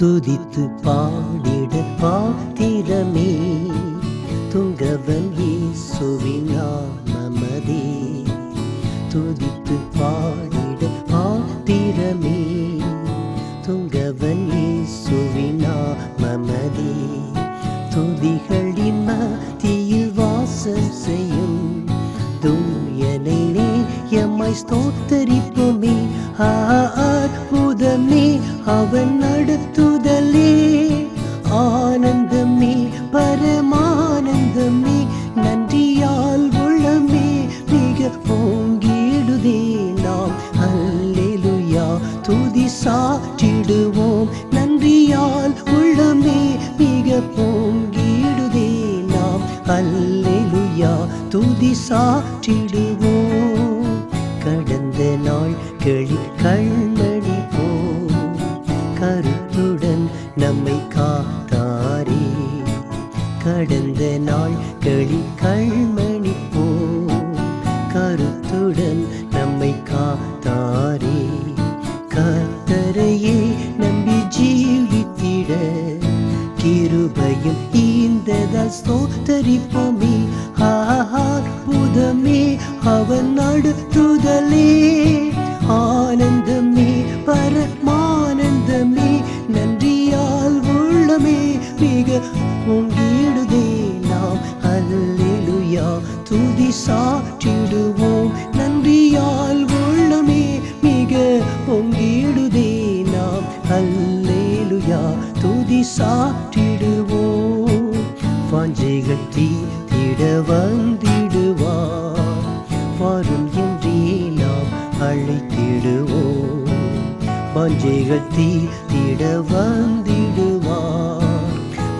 துதித்து பாடிட பாத்திரமே துங்கவன் இயேசுவின் துதித்து பாடிட பாத்திரமே துங்கவன் இயேசுவின் துதிகளின் மத்தியில் வாசம் செய்யும் தூயனை நேயமாய் ஸ்தோத்தரிப்போமே. ஆ அற்புதமே அவன் நடத்துதலே துதி சாற்றிடுவோம். நன்றியால் உள்ளமே மிக பொங்கிடுதே நாம். அல்லேலுயா துதி சாற்றிடுவோம். கடந்த நாட்களில் கண்மணி ஈந்ததால் ஸ்தோத்தரிப்போமே. அற்புதமே. அவன் நடத்துதலே. ஆனந்தமே பரமானந்தமே. நன்றியால் உள்ளமே. மிக பொங்கிடுதே நாம். அல்லேலுயா. துதி சாற்றிடுவோம். நன்றியால் உள்ளமே. மிக பொங்கிடுதே நாம். அல்லேலுயா. துதி சாற்றிடுவோம். வாஞ்சைகள் திட வந்திடுவார். வரும் என்றே நாம் அழைத்திடுவோம். வாஞ்சைகள் திட வந்திடுவார்.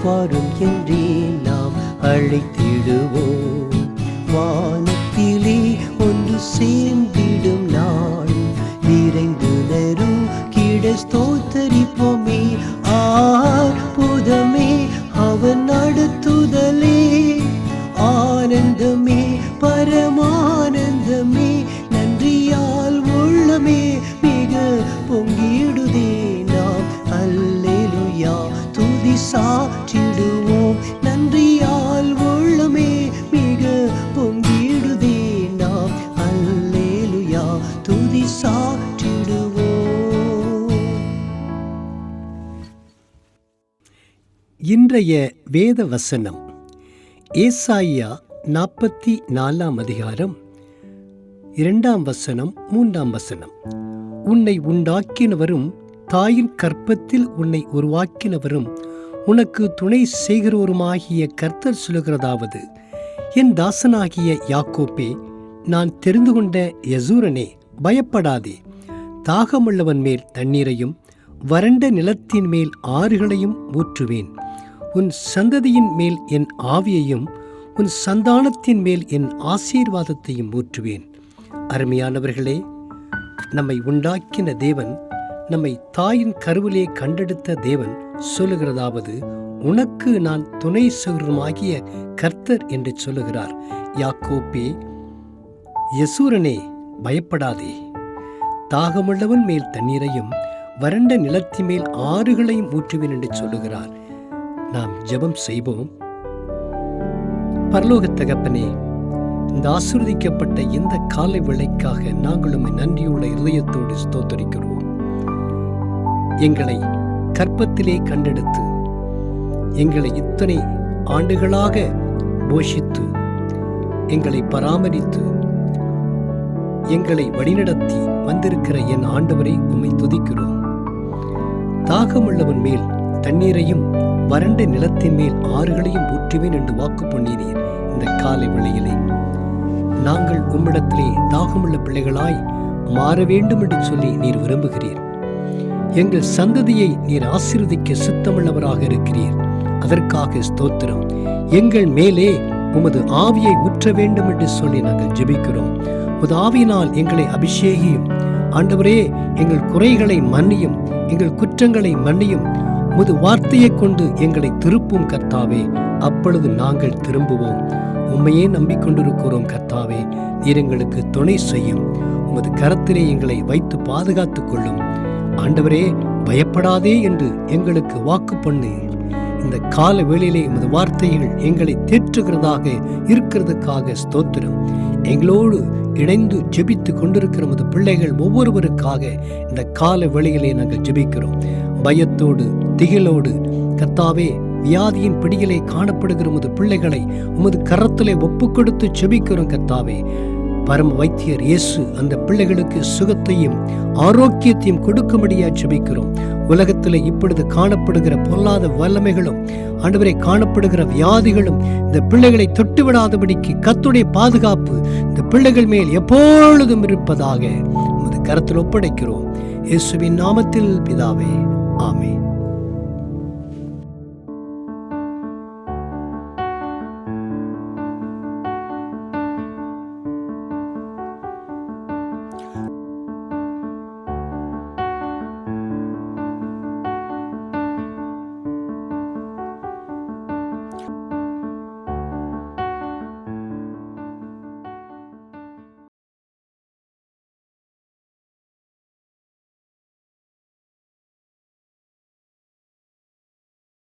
வாரும் என்றே நாம் அழைத்திடுவோம். வானத்திலே ஒன்று சேர்ந்து இன்றைய வேத வசனம் ஏசாயா நாற்பத்தி நாலாம் அதிகாரம் இரண்டாம் வசனம் மூன்றாம் வசனம். உன்னை உண்டாக்கினவரும் தாயின் கற்பத்தில் உன்னை உருவாக்கினவரும் உனக்கு துணை செய்கிறவருமாகிய கர்த்தர் சொல்கிறதாவது என் தாசனாகிய யாக்கோப்பே நான் தெரிந்து கொண்ட யசூரனே பயப்படாதே. தாகமுள்ளவன் மேல் தண்ணீரையும் வறண்ட நிலத்தின் மேல் ஆறுகளையும் ஊற்றுவேன். உன் சந்ததியின் மேல் என் ஆவியையும் உன் சந்தானத்தின் மேல் என் ஆசீர்வாதத்தையும் ஊற்றுவேன். அருமையானவர்களே நம்மை உண்டாக்கின தேவன் நம்மை தாயின் கருவிலே கண்டெடுத்த தேவன் சொல்லுகிறதாவது உனக்கு நான் துணை சௌரமாகிய கர்த்தர் என்று சொல்லுகிறார். யாக்கோப்பே யசூரனே பயப்படாதே. தாகமுள்ளவன் மேல் தண்ணீரையும் வறண்ட நிலத்தின் மேல் ஆறுகளையும் ஊற்றுவேன் என்று சொல்லுகிறார். நாம் ஜெபம் செய்வோம். பரலோக தகப்பனே இந்த ஆசிர்வதிக்கப்பட்ட இந்த காலை விளைக்காக நாங்களும் நன்றியுள்ள இதயத்தோடு ஸ்தோத்தரிக்கிறோம். எங்களை கற்பத்திலே கண்டெடுத்து எங்களை இத்தனை ஆண்டுகளாக போஷித்து எங்களை பராமரித்து எங்களை வழிநடத்தி வந்திருக்கிற என் ஆண்டவரை உம்மை துதிக்கிறோம். தாகமுள்ளவன் மேல் தண்ணீரையும் வறண்ட நிலத்தின் மேல் ஆறுகளையும் ஊற்றுவேன் என்று வாக்கு பண்ணினீர் இந்த காலை வேளையிலே. நாங்கள் உம்மிடத்திலே தாகமுள்ள பிள்ளைகளாய் மாற வேண்டும் என்று சொல்லி நீர் விரும்புகிறீர். எங்கள் சந்ததியை நீர் ஆசீர்வதிக்க சித்தமுள்ளவராக இருக்கிறீர். அதற்காக ஸ்தோத்திரம். எங்கள் மேலே உமது ஆவியை ஊற்ற வேண்டும் என்று சொல்லி நாங்கள் ஜெபிக்கிறோம். உமது ஆவியினால் எங்களை அபிஷேகியும். ஆண்டவரே எங்கள் குறைகளை மன்னியும். எங்கள் குற்றங்களை மன்னியும். உமது வார்த்தையைக் கொண்டு எங்களை திருப்பும் கர்த்தாவே அப்பொழுது நாங்கள் திரும்புவோம். உம்மையே நம்பிக்கொண்டிருக்கிறோம் கர்த்தாவே நீர் எங்களுக்கு துணை செய்யும். உமது கரத்திலே எங்களை வைத்து பாதுகாத்து கொள்ளும். ஆண்டவரே பயப்படாதே என்று எங்களுக்கு வாக்கு பண்ணு. இந்த கால வேளையிலே உமது வார்த்தைகள் எங்களை தேற்றுகிறதாக இருக்கிறதுக்காக ஸ்தோத்திரம். எங்களோடு இணைந்து ஜெபித்து கொண்டிருக்கிற உமது பிள்ளைகள் ஒவ்வொருவருக்காக இந்த கால வேளையிலே நாங்கள் ஜெபிக்கிறோம். பயத்தோடு திகிலோடு கத்தாவே வியாதியின் பிடியிலே காணப்படுகிற உமது பிள்ளைகளை உமது கரத்திலே ஒப்பு கொடுத்து செபிக்கிறோம் கத்தாவே பரம வைத்தியர் இயேசு அந்த பிள்ளைகளுக்கு சுகத்தையும் ஆரோக்கியத்தையும் கொடுக்கும்படியா செபிக்கிறோம். உலகத்தில் இப்பொழுது காணப்படுகிற பொல்லாத வல்லமைகளும் ஆண்டவரை காணப்படுகிற வியாதிகளும் இந்த பிள்ளைகளை தொட்டுவிடாதபடிக்கு கத்துடைய பாதுகாப்பு இந்த பிள்ளைகள் மேல் எப்பொழுதும் இருப்பதாக உமது கரத்தில் ஒப்படைக்கிறோம். இயேசுவின் நாமத்தில் பிதாவே ஆமே